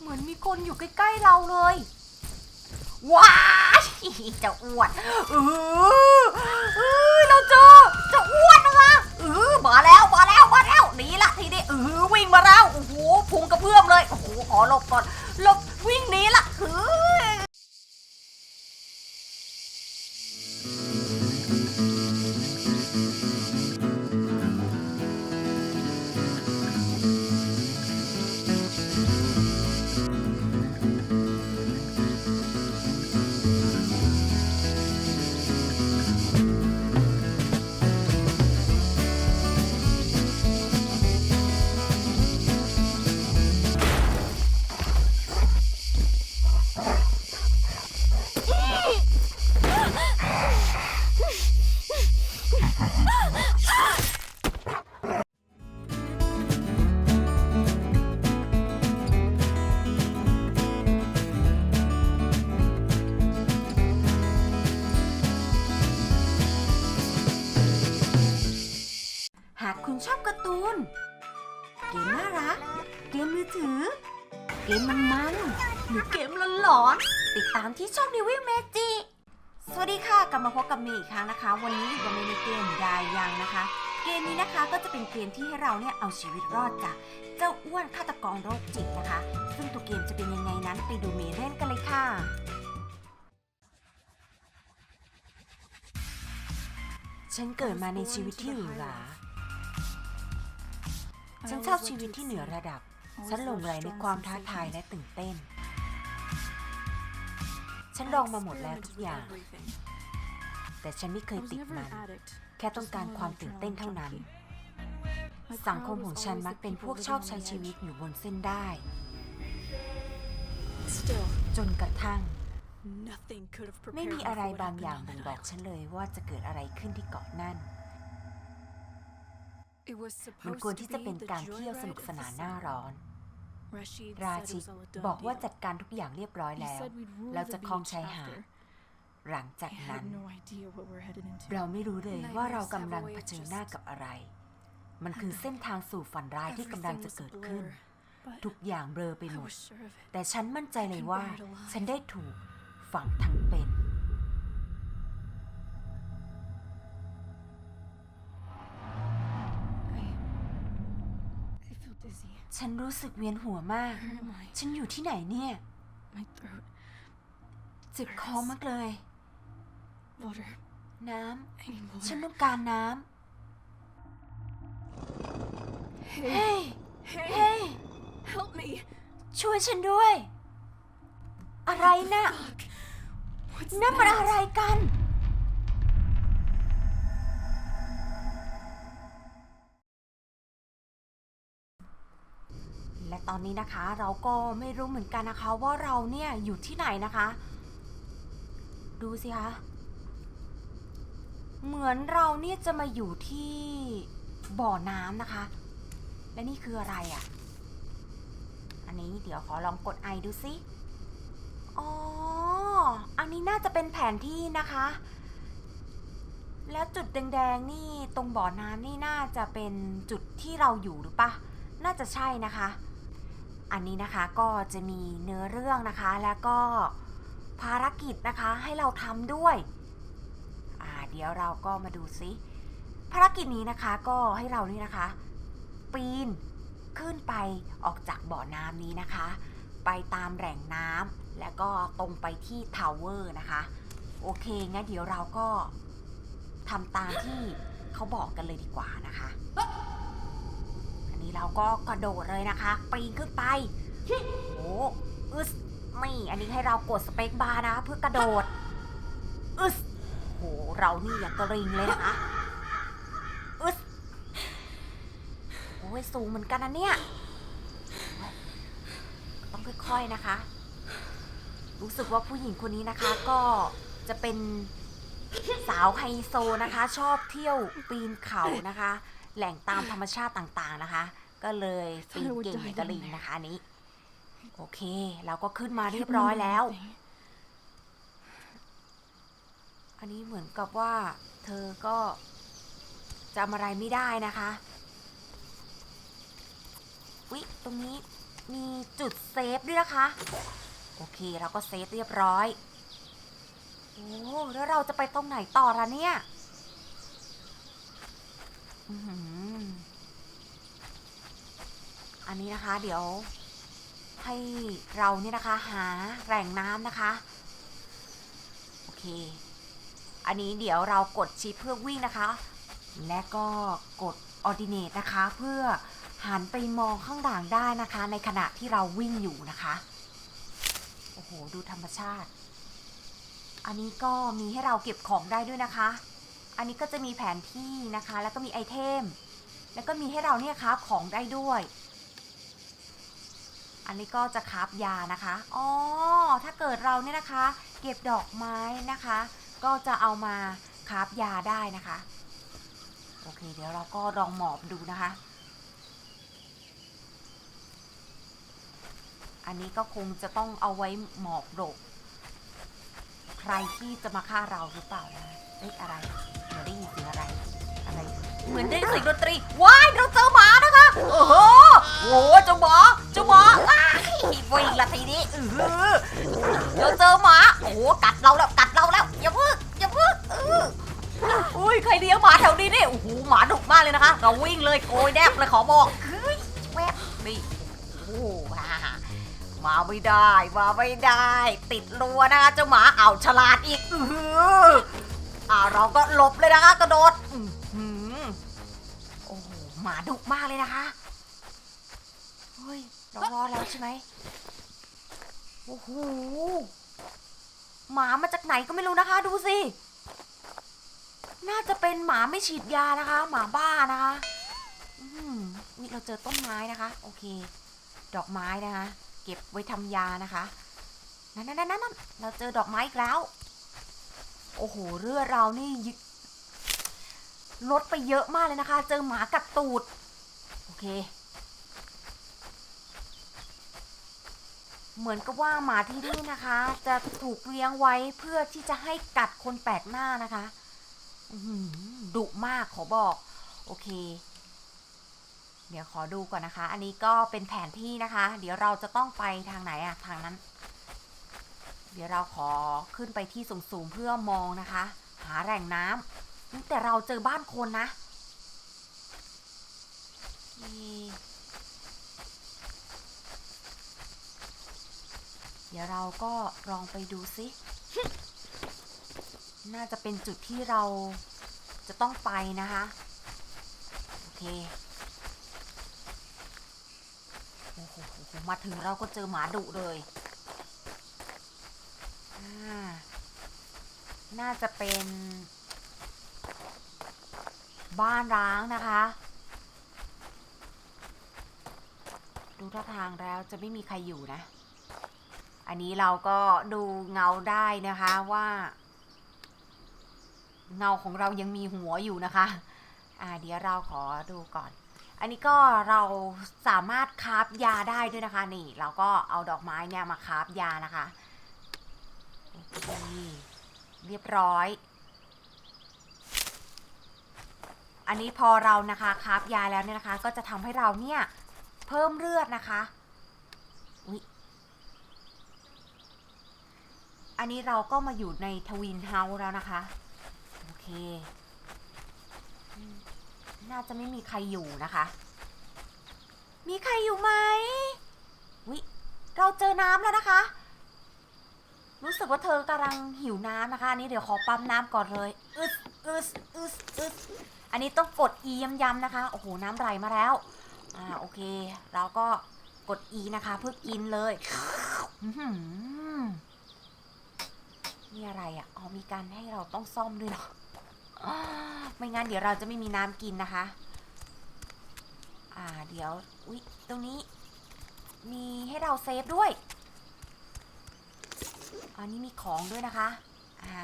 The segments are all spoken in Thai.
เหมือนมีคนอยู่ใกล้ๆเราเลย ว้าจะอ้วนเออเออเราเจอจะอ้วนนะคะเออมาแล้วมาแล้วมาแล้วหนีละทีนี้เออวิ่งมาแล้วโอ้โหพุงกระเพื่อมเลยโอ้โหขอหลบก่อนหลบวิ่งหนีละเอ มือถือ เกมมันมันหรือเกมหลอนๆติดตามที่ช่องนิวิเมจิสวัสดีค่ะกลับมาพบกับเมย์อีกครั้งนะคะ วันนี้อยู่กับเมย์ในเกมยายยังนะคะ เกมนี้นะคะก็จะเป็นเกมที่ให้เราเนี่ยเอาชีวิตรอดจากเจ้าอ้วนฆาตกรโรคจิตนะคะ ซึ่งตัวเกมจะเป็นยังไงนั้นไปดูเมย์เล่นกันเลยค่ะฉันเกิดมาในชีวิตที่หรูหรา ฉันชอบชีวิตที่เหนือระดับ ฉันหลงไหลในความท้าทายและตื่นเต้น ฉันลองมาหมดแล้วทุกอย่าง แต่ฉันไม่เคยติดมัน แค่ต้องการความตื่นเต้นเท่านั้น สังคมของฉันมักเป็นพวกชอบใช้ชีวิตอยู่บนเส้นได้ จนกระทั่ง ไม่มีอะไรบางอย่างบ่งบอกฉันเลยว่าจะเกิดอะไรขึ้นที่เกาะนั่นมันควรที่จะเป็นการเที่ยวสนุกสนานหน้าร้อน ราชิกบอกว่าจัดการทุกอย่างเรียบร้อยแล้ว เราจะคลองชายหาดหลังจากนั้น เราไม่รู้เลยว่าเรากำลังเผชิญหน้ากับอะไร มันคือเส้นทางสู่ฝันร้ายที่กำลังจะเกิดขึ้น ทุกอย่างเบลอไปหมด แต่ฉันมั่นใจเลยว่า ฉันได้ถูกฝังทั้ง ฉันรู้สึกเวียนหัวมาก ฉันอยู่ที่ไหนเนี่ย เจ็บคอมากเลย น้ำ ฉันต้องการน้ำ เฮ้ย เฮ้ย Help me! ช่วยฉันด้วย อะไรนะ่ะ What's นั่นมันอะไรกัน ตอนนี้นะคะเราก็ไม่รู้เหมือนกันนะคะ ว่าเราเนี่ยอยู่ที่ไหนนะคะ ดูสิคะ เหมือนเราเนี่ยจะมาอยู่ที่บ่อน้ำนะคะ และนี่คืออะไรอะ่ะ อันนี้เดี๋ยวขอลองกดไอดูสิ อ๋อ อันนี้น่าจะเป็นแผนที่นะคะ แล้วจุดแดงๆนี่ตรงบ่อน้ำนี่น่าจะเป็นจุดที่เราอยู่หรือปะน่าจะใช่นะคะ อันนี้นะคะก็จะมีเนื้อเรื่องนะคะ แล้วก็ภารกิจนะคะให้เราทำด้วย อ่าเดี๋ยวเราก็มาดูซิภารกิจนี้นะคะก็ให้เรานี่นะคะ ปีนขึ้นไปออกจากบ่อน้ำนี้นะคะ ไปตามแหล่งน้ำแล้วก็ตรงไปที่ทาวเวอร์นะคะ โอเคงั้นเดี๋ยวเราก็ทำตามที่เขาบอกกันเลยดีกว่านะคะ นี้เราก็กระโดดเลยนะคะ ปีนขึ้นไป โอ้อึสนี่อันนี้ให้เรากดสเปคบาร์นะ เพื่อกระโดด อึสโห เรานี่อย่างกระริงเลยนะคะ อึสโอ้ยสูงเหมือนกันนะเนี่ย ต้องค่อยๆนะคะ รู้สึกว่าผู้หญิงคนนี้นะคะ ก็จะเป็นสาวไฮโซนะคะ ชอบเที่ยวปีนเขานะคะ แหล่งตามธรรมชาติต่างๆนะคะ ก็เลยปีนเก่งกระลิงนะคะอันนี้ โอเค เราก็ขึ้นมาเรียบร้อยแล้ว อันนี้เหมือนกับว่า เธอก็จำอะไรไม่ได้นะคะวิตรงนี้มีจุดเซฟด้วยนะคะ โอเคเราก็เซฟเรียบร้อย โอ้แล้วเราจะไปตรงไหนต่อละเนี่ย อันนี้นะคะ เดี๋ยวให้เราเนี่ยนะคะ หาแหล่งน้ำนะคะ โอเค อันนี้เดี๋ยวเรากดชิปเพื่อวิ่งนะคะ และก็กด ordinate นะคะ เพื่อหันไปมองข้างหลังได้นะคะ ในขณะที่เราวิ่งอยู่นะคะ โอ้โห ดูธรรมชาติ อันนี้ก็มีให้เราเก็บของได้ด้วยนะคะ อันนี้ก็จะมีแผนที่นะคะ แล้วก็มีไอเทม แล้วก็มีให้เราเนี่ยครับของได้ด้วย อันนี้ก็จะคาบยานะคะ อ๋อ ถ้าเกิดเราเนี่ยนะคะ เก็บดอกไม้นะคะ ก็จะเอามาคาบยาได้นะคะ โอเค เดี๋ยวเราก็ลองหมอบดูนะคะ อันนี้ก็คงจะต้องเอาไว้หมอบหลบใครที่จะมาฆ่าเราหรือเปล่านะเอ้ยอะไรเดี๋ยวได้ยินเสียงอะไร อะไร เหมือนได้ยินเสียงดนตรี ว้าย เรา เราวิ่งเลยโกยแนบเลยขอบอกเฮ้ยแวบนี่โอ้โหฮ่ามาไม่ได้มาไม่ได้ ติดรัวนะคะเจ้าหมาเอาฉลาดอีกอืออ่าเราก็หลบเลยนะคะกระโดดอือโอ้โหหมาดุมากเลยนะคะเฮ้ยเรารอดแล้วใช่ไหมโอ้โหหมามาจากไหนก็ไม่รู้นะคะ ดูสิ น่าจะเป็นหมาไม่ฉีดยานะคะ หมาบ้านะคะอืมอุ๊ยเราเจอต้นไม้นะคะ โอเค ดอกไม้นะคะ เก็บไว้ทำยานะคะนั่นนั่นนั่นเราเจอดอกไม้อีกแล้ว โอ้โหเลือเรานี่ลดไปเยอะมากเลยนะคะ เจอหมากัดตูด โอเค เหมือนกับว่าหมาที่นี่นะคะ จะถูกเลี้ยงไว้เพื่อที่จะให้กัดคนแปลกหน้านะคะ ดุมากขอบอก โอเค เดี๋ยวขอดูก่อนนะคะ อันนี้ก็เป็นแผนที่นะคะ เดี๋ยวเราจะต้องไปทางไหนอะทางนั้น เดี๋ยวเราขอขึ้นไปที่สูงๆเพื่อมองนะคะ หาแหล่งน้ำแต่เราเจอบ้านคนนะเดี๋ยวเราก็ลองไปดูซิ น่าจะเป็นจุดที่เราจะต้องไปนะคะ โอเคโอ้โหมาถึงเราก็เจอหมาดุเลย น่าจะเป็น บ้านร้างนะคะ ดูท่าทางแล้วจะไม่มีใครอยู่นะ อันนี้เราก็ดูเงาได้นะคะว่า เงาของเรายังมีหัวอยู่นะคะอ่าเดี๋ยวเราขอดูก่อน อันนี้ก็เราสามารถคาฟยาได้ด้วยนะคะ นี่ เราก็เอาดอกไม้เนี่ยมาคาฟยานะคะโอเคเรียบร้อย อันนี้พอเรานะคะคาฟยาแล้วเนี่ยนะคะ ก็จะทำให้เราเนี่ยเพิ่มเลือดนะคะอุ๊ยอันนี้เราก็มาอยู่ในทวินเฮาส์แล้วนะคะ น่าจะไม่มีใครอยู่นะคะ มีใครอยู่ไหมวิเราเจอน้ำแล้วนะคะ รู้สึกว่าเธอกำลังหิวน้ำนะคะนนี้เดี๋ยวขอปั๊มน้ำก่อนเลยอึสอึสอึสอึสอันนี้ต้องกด E ย้ำๆนะคะ โอ้โห น้ำไหลมาแล้ว อ่า โอเค เราก็กด E นะคะ เพื่อกินเลยอื้อหือมีอะไรอะ อ๋อ มีการให้เราต้องซ่อมด้วยเหรอ ไม่งั้นเดี๋ยวเราจะไม่มีน้ำกินนะคะ อ่า เดี๋ยว อุ๊ย ตรงนี้ มีให้เราเซฟด้วย อันนี้มีของด้วยนะคะ อ่า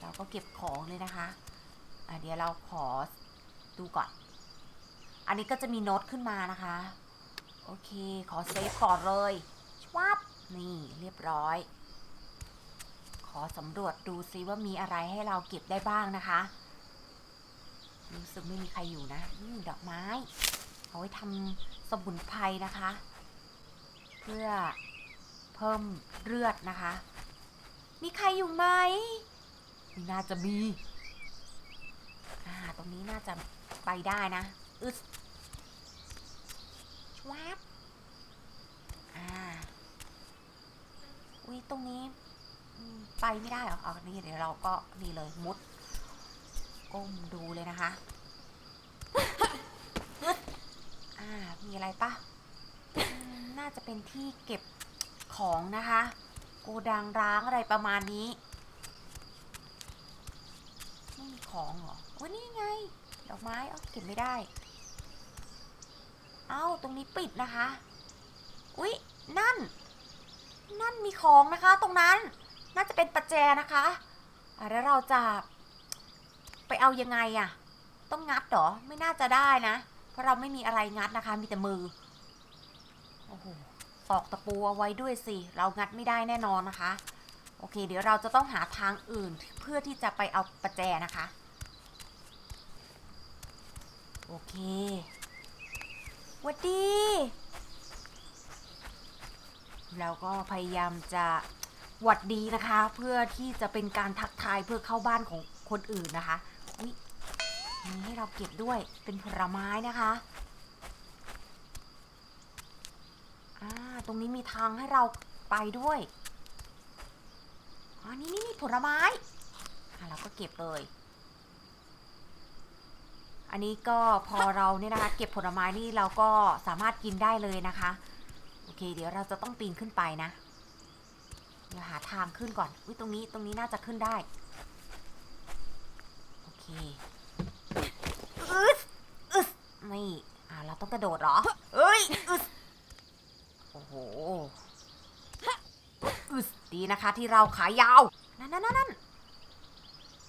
เราก็เก็บของเลยนะคะ อ่าเดี๋ยวเราขอดูก่อน อันนี้ก็จะมีโน้ตขึ้นมานะคะ โอเค ขอเซฟก่อนเลยชวับนี่ เรียบร้อย อสำรวจดูซิว่ามีอะไรให้เราเก็บได้บ้างนะคะ รู้สึกไม่มีใครอยู่นะดอกไม้ เอาไว้ทำสมุนไพรนะคะ เพื่อเพิ่มเลือดนะคะ มีใครอยู่ไหมไม่น่าจะมีอ่าตรงนี้น่าจะไปได้นะอึดชวบอ่าอุ้ยตรงนี้ ไปไม่ได้เหรอเอาอันนี้เดี๋ยวเราก็นี่เลยมุด ก้มดูเลยนะคะอ่ามีอะไรปะน่าจะเป็นที่เก็บของนะคะ โกดังร้างอะไรประมาณนี้ไม่มีของเหรอวันนี้ไงดอกไม้เอ้าเก็บไม่ได้ เอ้าตรงนี้ปิดนะคะ อุ๊ย นั่น นั่นมีของนะคะ ตรงนั้น น่าจะเป็นประแจนะคะแล้วเราจะไปเอายังไงอะต้องงัดเหรอ ไม่น่าจะได้นะ เพราะเราไม่มีอะไรงัดนะคะ มีแต่มือ โอ้โหตอกตะปูเอาไว้ด้วยสิ เรางัดไม่ได้แน่นอนนะคะ โอเค เดี๋ยวเราจะต้องหาทางอื่นเพื่อที่จะไปเอาประแจนะคะ โอเควัดดีแล้วก็พยายามจะ หวัดดีนะคะ เพื่อที่จะเป็นการทักทายเพื่อเข้าบ้านของคนอื่นนะคะอุ๊ยมีให้เราเก็บด้วยเป็นผลไม้นะคะอ่าตรงนี้มีทางให้เราไปด้วยอ๋อนี่นี่นี่ผลไม้อ่าเราก็เก็บเลย อันนี้ก็พอเราเนี่ยนะคะ เก็บผลไม้นี่เราก็สามารถกินได้เลยนะคะ โอเค เดี๋ยวเราจะต้องปีนขึ้นไปนะ ดี๋ยวหาทางขึ้นก่อนอุ้ยตรงนี้ตรงนี้น่าจะขึ้นได้ โอเคอึสอึสนี่อ่าเราต้องกระโดดเหรอเอ้ยอึสโอ้โหอึสดีนะคะที่เราขายาว นั่นนั่นนั่น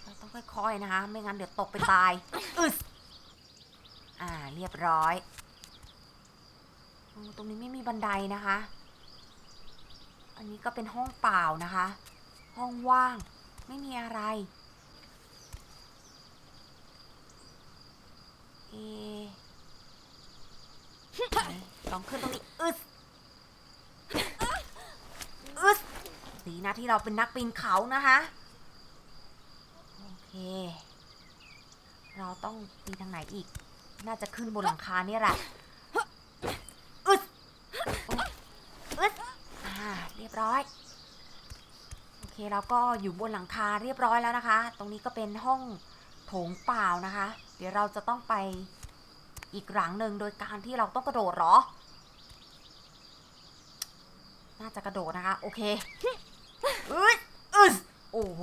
เราต้องค่อยๆนะคะ ไม่งั้นเดี๋ยวตกไปตายอึสอ่าเรียบร้อยโอ้ตรงนี้ไม่มีบันไดนะคะ อันนี้ก็เป็นห้องเปล่านะคะ ห้องว่างไม่มีอะไรเอะไหนลองขึ้นตรงนี้อึดอึดดีนะที่เราเป็นนักปีนเขานะคะโอเค เราต้องปีนทางไหนอีก น่าจะขึ้นบนหลังคาเนี่ยแหละ อึดอึดอ่า เร้อย โอเคเราก็อยู่บนหลังคาเรียบร้อยแล้วนะคะ ตรงนี้ก็เป็นห้องโถงเปล่านะคะ เดี๋ยวเราจะต้องไปอีกหลังหนึ่งโดยการที่เราต้องกระโดดหรอ น่าจะกระโดดนะคะ โอเคอึดอึดโอ้โห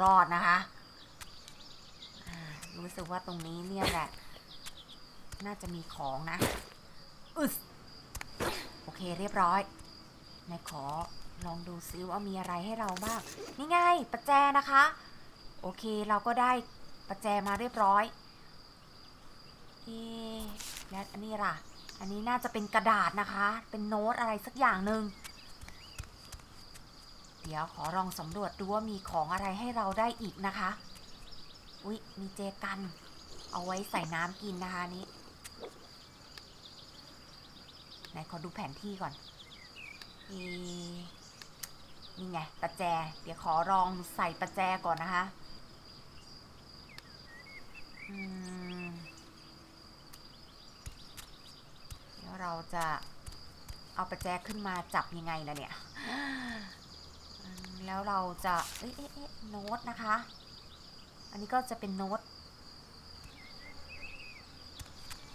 รอดนะคะ รู้สึกว่าตรงนี้เนี่ยแหละ น่าจะมีของนะอึดโอเคเรียบร้อย ไหนขอลองดูซิว่ามีอะไรให้เราบ้าง นี่ไงประแจนะคะ โอเคเราก็ได้ประแจมาเรียบร้อยเอแล้วอันนี้ล่ะ อันนี้น่าจะเป็นกระดาษนะคะ เป็นโน้ตอะไรสักอย่างหนึ่งเดี๋ยวขอลองสำรวจดูว่ามีของอะไรให้เราได้อีกนะคะ อุ๊ย มีเจกัน เอาไว้ใส่น้ำกินนะคะอันนี้ ไหนขอดูแผนที่ก่อน เอะนี่ไงประแจ เดี๋ยวขอลองใส่ประแจก่อนนะคะเดี๋ยวเราจะเอาประแจขึ้นมาจับยังไงนะเนี่ย แล้วเราจะเอ๊ะเอ๊ะเอ๊ะโน้ตนะคะ อันนี้ก็จะเป็นโน้ต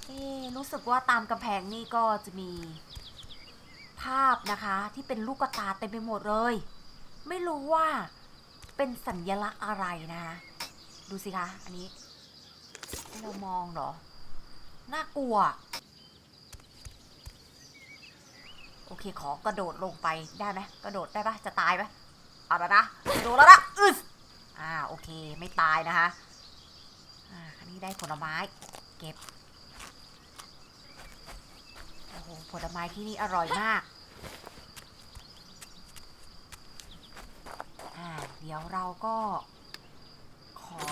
เอ๊รู้สึกว่าตามกำแพงนี่ก็จะมี ภาพนะคะที่เป็นลูกตาเต็มไปหมดเลย ไม่รู้ว่าเป็นสัญลักษณ์อะไรนะคะดูสิคะ อันนี้ให้เรามองเหรอ น่ากลัว โอเคขอกระโดดลงไปได้ไหมกระโดดได้ปะจะตายไหมเอาละนะกระโดดแล้วนะอึสอ่าโอเคไม่ตายนะคะ อ่าอันนี้ได้ผลไม้ เก็บ หผลไม้ที่นี่อร่อยมากอ่าเดี๋ยวเราก็ ขอ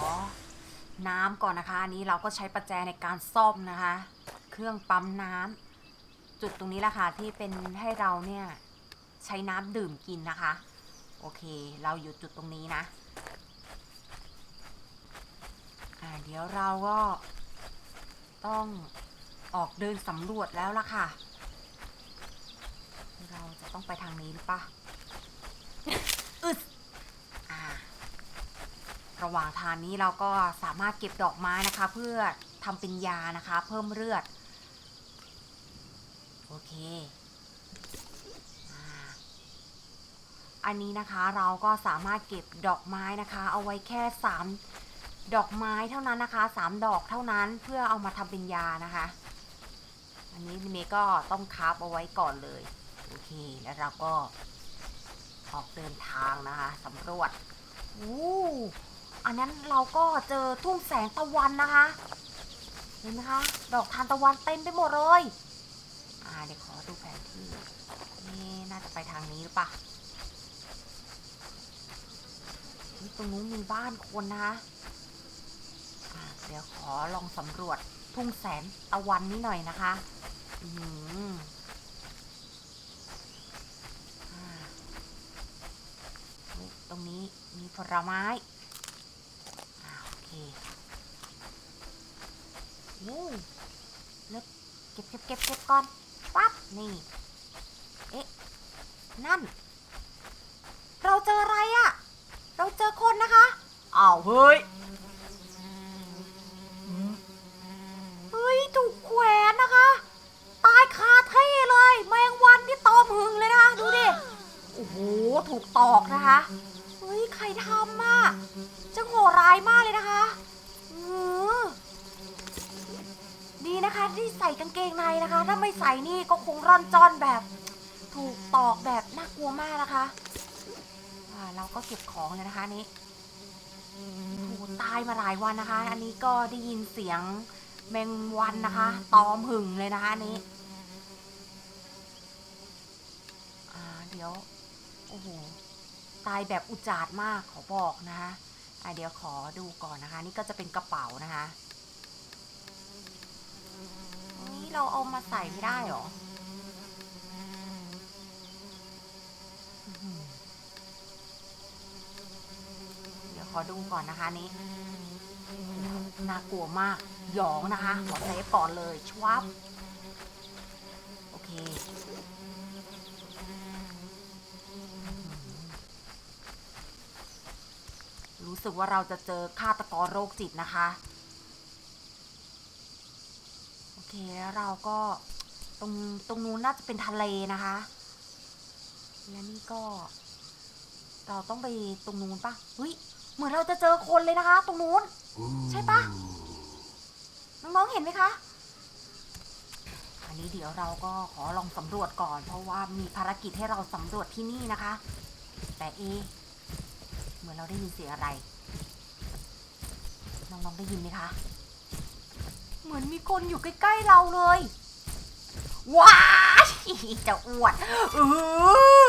น้ำก่อนนะคะ อันนี้เราก็ใช้ประแจในการซ่อมนะคะ เครื่องปั๊มน้ำจุดตรงนี้แหละค่ะที่เป็นให้เราเนี่ยใช้น้ำดื่มกินนะคะ โอเค เราอยู่จุดตรงนี้นะอ่าเดี๋ยวเราก็ต้องออกเดินสำรวจแล้วล่ะค่ะเราจะ ต้องไปทางนี้หรือปะอึดอ่าระหว่างทางนี้เราก็สามารถเก็บดอกไม้นะคะ เพื่อทำเป็นยานะคะ เพิ่มเลือด โอเคอันนี้นะคะเราก็สามารถเก็บดอกไม้นะคะ เอาไว้แค่สามดอกไม้เท่านั้นนะคะสามดอกเท่านั้นเพื่อเอามาทำเป็นยานะคะ อันนี้เมย์ก็ต้องคราฟเอาไว้ก่อนเลย โอเคแล้วเราก็ออกเดินทางนะคะสำรวจอู้อันนั้นเราก็เจอทุ่งแสงตะวันนะคะ เห็นไหมคะ ดอกทานตะวันเต็มไปหมดเลยอ่าเดี๋ยวขอดูแผนที่ นี่น่าจะไปทางนี้หรือปะนี่ตรงนู้นมีบ้านคนนะคะอ่าเดี๋ยวขอลองสำรวจทุ่งแสงตะวันนี้หน่อยนะคะ อืมอ่านี่ต รงนี้มีผลไม้อ่าโอเคโอ้แล้วเก็บเก็บเก็บเก็บก่อนปั๊บนี่ เอ๊ะ นั่น เราเจออะไรอะเราเจอคนนะคะอ้าวเฮ้ยเฮ้ยถูกแขวนนะคะ ตายคาที่เลย แมงวันที่ตอมหึงเลยนะคะ ดูดิ โอ้โห ถูกตอกนะคะ เฮ้ย ใครทำอะจะโหดร้ายมากเลยนะคะอือดีนะคะที่ใส่กางเกงในนะคะ ถ้าไม่ใส่นี่ก็คงร่อนจอนแบบ ถูกตอกแบบน่ากลัวมากนะคะเราก็เก็บของเลยนะคะนี้ถูตายมาหลายวันนะคะ อันนี้ก็ได้ยินเสียงแมงวันนะคะ ตอมหึงเลยนะคะอันนี้เดี๋ยวโอ้โหตายแบบอุจาดมากขอบอกนะคะเดี๋ยวขอดูก่อนนะคะ นี่ก็จะเป็นกระเป๋านะคะนี่ เราเอามาใส่ไม่ได้หรอ เดี๋ยวขอดูก่อนนะคะนี่น่ากลัวมาก หยองนะคะ ขอเซฟก่อนเลยชวับ โอเค รู้สึกว่าเราจะเจอฆาตกรโรคจิตนะคะ โอ เคแล้วเราก็ตรงตรงนู้นน่าจะเป็นทะเลนะคะ และนี่ก็ เราต้องไปตรงนู้นปะเฮ้ยเหมือนเราจะเจอคนเลยนะคะ ตรงนู้น ใช่ปะน้องๆเห็นไหมคะอันนี้เดี๋ยวเราก็ขอลองสำรวจก่อน เพราะว่ามีภารกิจให้เราสำรวจที่นี่นะคะ แต่เอะเหมือนเราได้ยินเสียงอะไร น้องๆได้ยินไหมคะ เหมือนมีคนอยู่ใกล้ๆเราเลย ว้าจะอ้วนเออ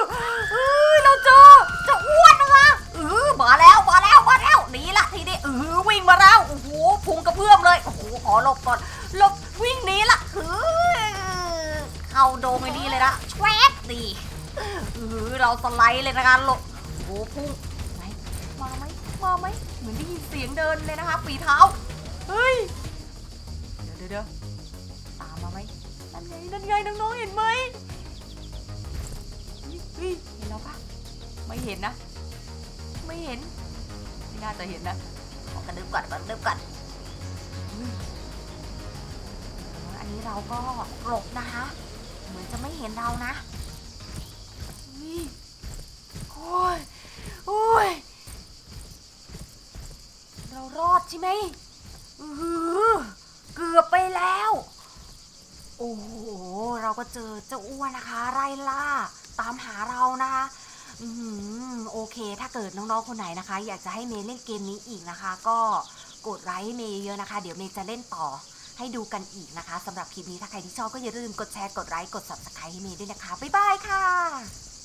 เออเราเจอจะอ้วนนะคะเออมาแล้วมาแล้วมาแล้วนี่ละทีนี้เออวิ่งมาแล้วโอ้โหพุงกระเพื่อมเลยโอ้โหขอหลบก่อนหลบวิ่งหนี้ละคือเข้าโดงไอ้นี่เลยนะแชวบดีเออเราสไลด์เลยนะคะหลบโอ้โหพุ่งไหนมาไหมมาไหมเหมือนได้ยินเสียงเดินเลยนะคะฝีเท้าเฮ้ย เห็นนะ ไม่เห็น ไม่น่าจะเห็นนะ ขอกระดึบก่อนกระดึบก่อนอันนี้เราก็หลบนะคะ เหมือนจะไม่เห็นเรานะเฮ้ยโอ้ยโอ้ย เรารอดใช่ไหมอือเกือบไปแล้ว โอ้โห เราก็เจอเจ้าอ้วนนะคะ ไล่ล่า ตามหาเรานะคะ อืมโอเค ถ้าเกิดน้องๆคนไหนนะคะ อยากจะให้เมย์เล่นเกมนี้อีกนะคะ ก็กดไลค์ให้เมย์เยอะนะคะ เดี๋ยวเมย์จะเล่นต่อให้ดูกันอีกนะคะสำหรับคลิปนี้ถ้าใครที่ชอบก็อย่าลืมกดแชร์กดไลค์กด subscribe ให้เมย์ด้วยนะคะ บ๊ายบายค่ะ